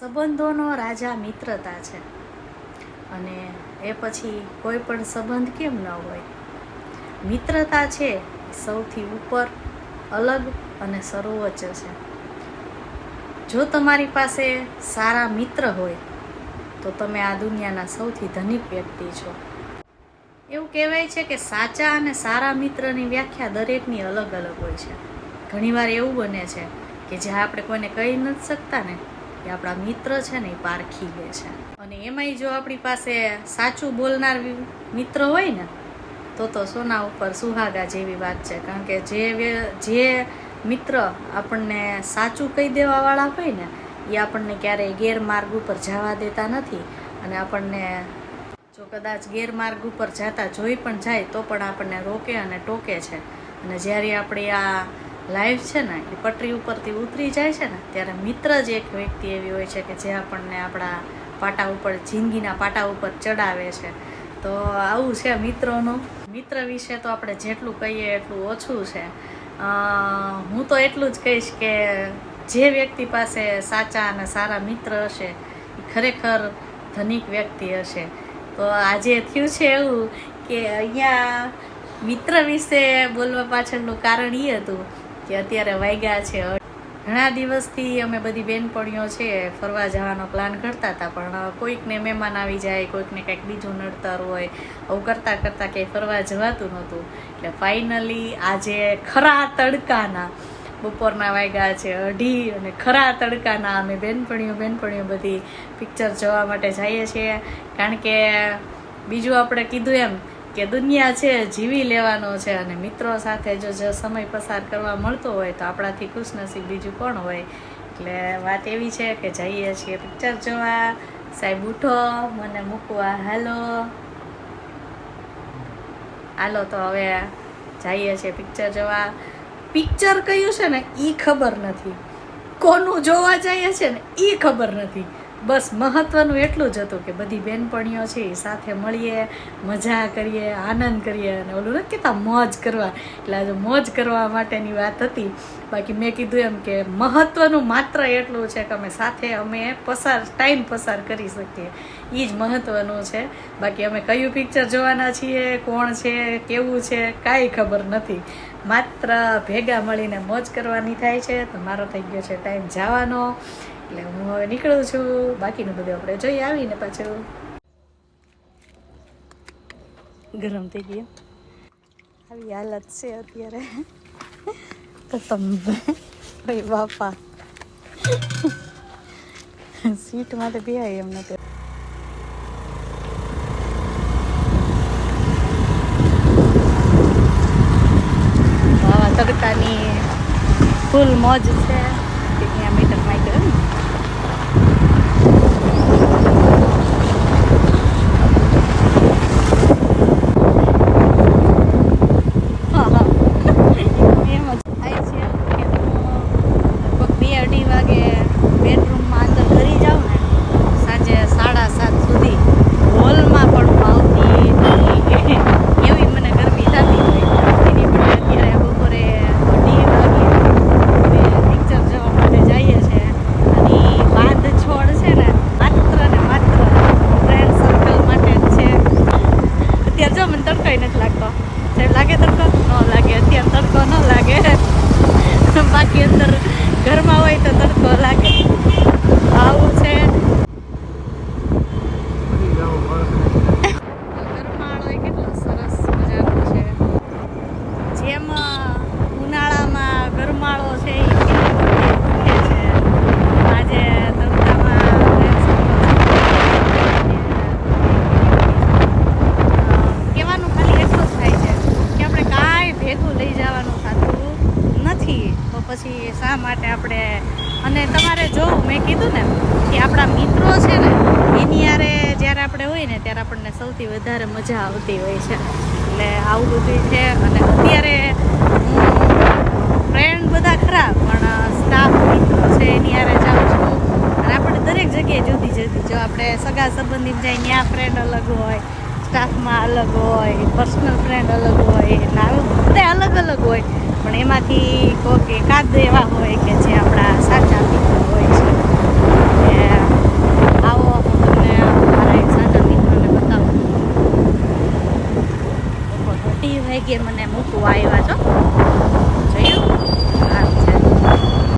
સંબંધોનો રાજા મિત્રતા છે. અને એ પછી કોઈ પણ સંબંધ કેમ ન હોય? મિત્રતા છે સૌથી ઉપર, અલગ અને સર્વોચ્ચ છે. જો તમારી પાસે સારા મિત્ર હોય, તો તમે આ દુનિયાના સૌથી ધનિક વ્યક્તિ છો. એવું કહેવાય છે કે સાચા અને સારા મિત્રની વ્યાખ્યા દરેકની અલગ અલગ હોય છે. ઘણીવાર એવું બને છે કે જ્યાં આપણે કોઈને કહી નથી શકતા ને એ આપણા મિત્ર છે ને એ પારખી લે છે. અને એમાંય જો આપણી પાસે સાચું બોલનાર મિત્ર હોય ને, તો તો સોના ઉપર સુહાગા જેવી વાત છે. કારણ કે જે જે મિત્ર આપણને સાચું કહી દેવાવાળા હોય ને, એ આપણને ક્યારેય ગેરમાર્ગ ઉપર જવા દેતા નથી. અને આપણને જો કદાચ ગેરમાર્ગ ઉપર જતા જોઈ પણ જાય, તો પણ આપણને રોકે અને ટોકે છે. અને જ્યારે આપણે આ લાઈફ છે ને, એ પટરી ઉપરથી ઉતરી જાય છે ને, ત્યારે મિત્ર જ એક વ્યક્તિ એવી હોય છે કે જે આપણને આપણા પાટા ઉપર, જિંદગીના પાટા ઉપર ચડાવે છે. તો આવું છે મિત્રોનું. મિત્ર વિશે તો આપણે જેટલું કહીએ એટલું ઓછું છે. હું તો એટલું જ કહીશ કે જે વ્યક્તિ પાસે સાચા અને સારા મિત્ર હશે, એ ખરેખર ધનિક વ્યક્તિ હશે. તો આજે થયું છે એવું કે અહીંયા મિત્ર વિશે બોલવા પાછળનું કારણ એ હતું કે અત્યારે વાગ્યા છે. ઘણા દિવસથી અમે બધી બેનપણીઓ છે, ફરવા જવાનો પ્લાન કરતા હતા, પણ કોઈકને મહેમાન આવી જાય, કોઈકને કંઈક બીજું નડતર હોય, આવું કરતાં કરતાં ક્યાંય ફરવા જવાતું નહોતું. એટલે ફાઇનલી આજે ખરા તડકાના બપોરના વાગ્યા છે, અઢી અને ખરા તડકાના અમે બેનપણીઓ બેનપણીઓ બધી પિક્ચર જોવા માટે જઈએ છીએ. કારણ કે બીજું આપણે કીધું એમ કે દુનિયા છે, જીવી લેવાનો છે અને મિત્રો સાથે જો જો સમય પસાર કરવા મળતો હોય તો આપણાથી ખુશનસીબ બીજું કોણ હોય? એટલે વાત એવી છે કે જઈએ છીએ પિક્ચર જોવા. સાહેબ, ઉઠો, મને મૂકવા, હાલો. હાલો, તો હવે જઈએ છીએ પિક્ચર જોવા. પિક્ચર કયું છે ને? એ ખબર નથી. કોનું જોવા જઈએ છે ને? એ ખબર નથી. બસ મહત્વનું એટલું જ હતું કે બધી બેનપણીઓ છે એ સાથે મળીએ, મજા કરીએ, આનંદ કરીએ અને ઓલું નથી કહેતા મોજ કરવા. એટલે આજે મોજ કરવા માટેની વાત હતી. બાકી મેં કીધું એમ કે મહત્વનું માત્ર એટલું છે કે અમે સાથે, અમે પસાર, ટાઈમ પસાર કરી શકીએ. એ જ મહત્વનું છે. બાકી અમે કયું પિક્ચર જોવાના છીએ, કોણ છે, કેવું છે, કાંઈ ખબર નથી. માત્ર ભેગા મળીને મોજ કરવાની થાય છે. તો મારો થઈ ગયો છે ટાઈમ જવાનો. એટલે હું હવે નીકળું છું. બાકીનું બધું આપણે જઈ આવીને પાછું. ગરમ થઈ ગયું. આવી હાલત છે અત્યારે. તો તમે ભાઈ બાપા. સીટમાં તો બે એમ નથી. આવા તડકાની ફૂલ મોજ છે કે ત્યાં મીટર માઈટર ને હા હા એમ જ થાય છે કે હું લગભગ બે અઢી વાગે બેડરૂમમાં અંદર ઘરી જાઉં ને સાંજે સાડા સાત સુધી હોલમાં પણ હું આવતી નથી એવી મને ગરમી થતી હોય એની પણ અત્યારે બપોરે અઢી વાગે અમે પિક્ચર જોવા માટે જઈએ છીએ અને ઈ બાંધ છોડ છે ને માત્ર ને માત્ર ફ્રેન્ડ સર્કલ માટે જ છે અત્યારે જો મને તડકો નથી લાગતો સાહેબ લાગે તડકો ન લાગે અત્યારે તડકો ન લાગે બાકી અંદર ઘરમાં હોય તો તડકો લાગે આવું છે ગરમાળો એ કેટલો સરસ મજાનો છે જેમ ઉનાળામાં ગરમાળો છે એ કેવી રીતે ઉઠે છે આજે તડકામાં friends અ, કહેવાનું ખાલી એટલું જ થાય છે કે આપણે કાંઈ ભેગું લઈ જવાનું થતું નથી તો પછી શા માટે આપણે અને તમારે જો મેં કીધું ને કે આપણા મિત્રો છે ને, એની યારે જ્યારે આપણે હોય ને ત્યારે આપણને સૌથી વધારે મજા આવતી હોય છે. એટલે આવું બધું છે અને અત્યારે ફ્રેન્ડ બધા ખરા, પણ સ્ટાફ મિત્રો છે એની યારે જાઉં છું. અને આપણે દરેક જગ્યાએ જુદી જુદી, જો આપણે સગા સંબંધી જાય, ત્યાં ફ્રેન્ડ અલગ હોય સ્ટાફમાં અલગ હોય પર્સનલ ફ્રેન્ડ અલગ હોય પણ એમાંથી કોઈક એકાદ એવા હોય કે જે આપણા સાચા મિત્રો હોય છે. એ આવો હું તમને મારા એક સાચા મિત્રોને બતાવું. બપોર અઢી વાગે મને મૂકવા આવ્યા છો.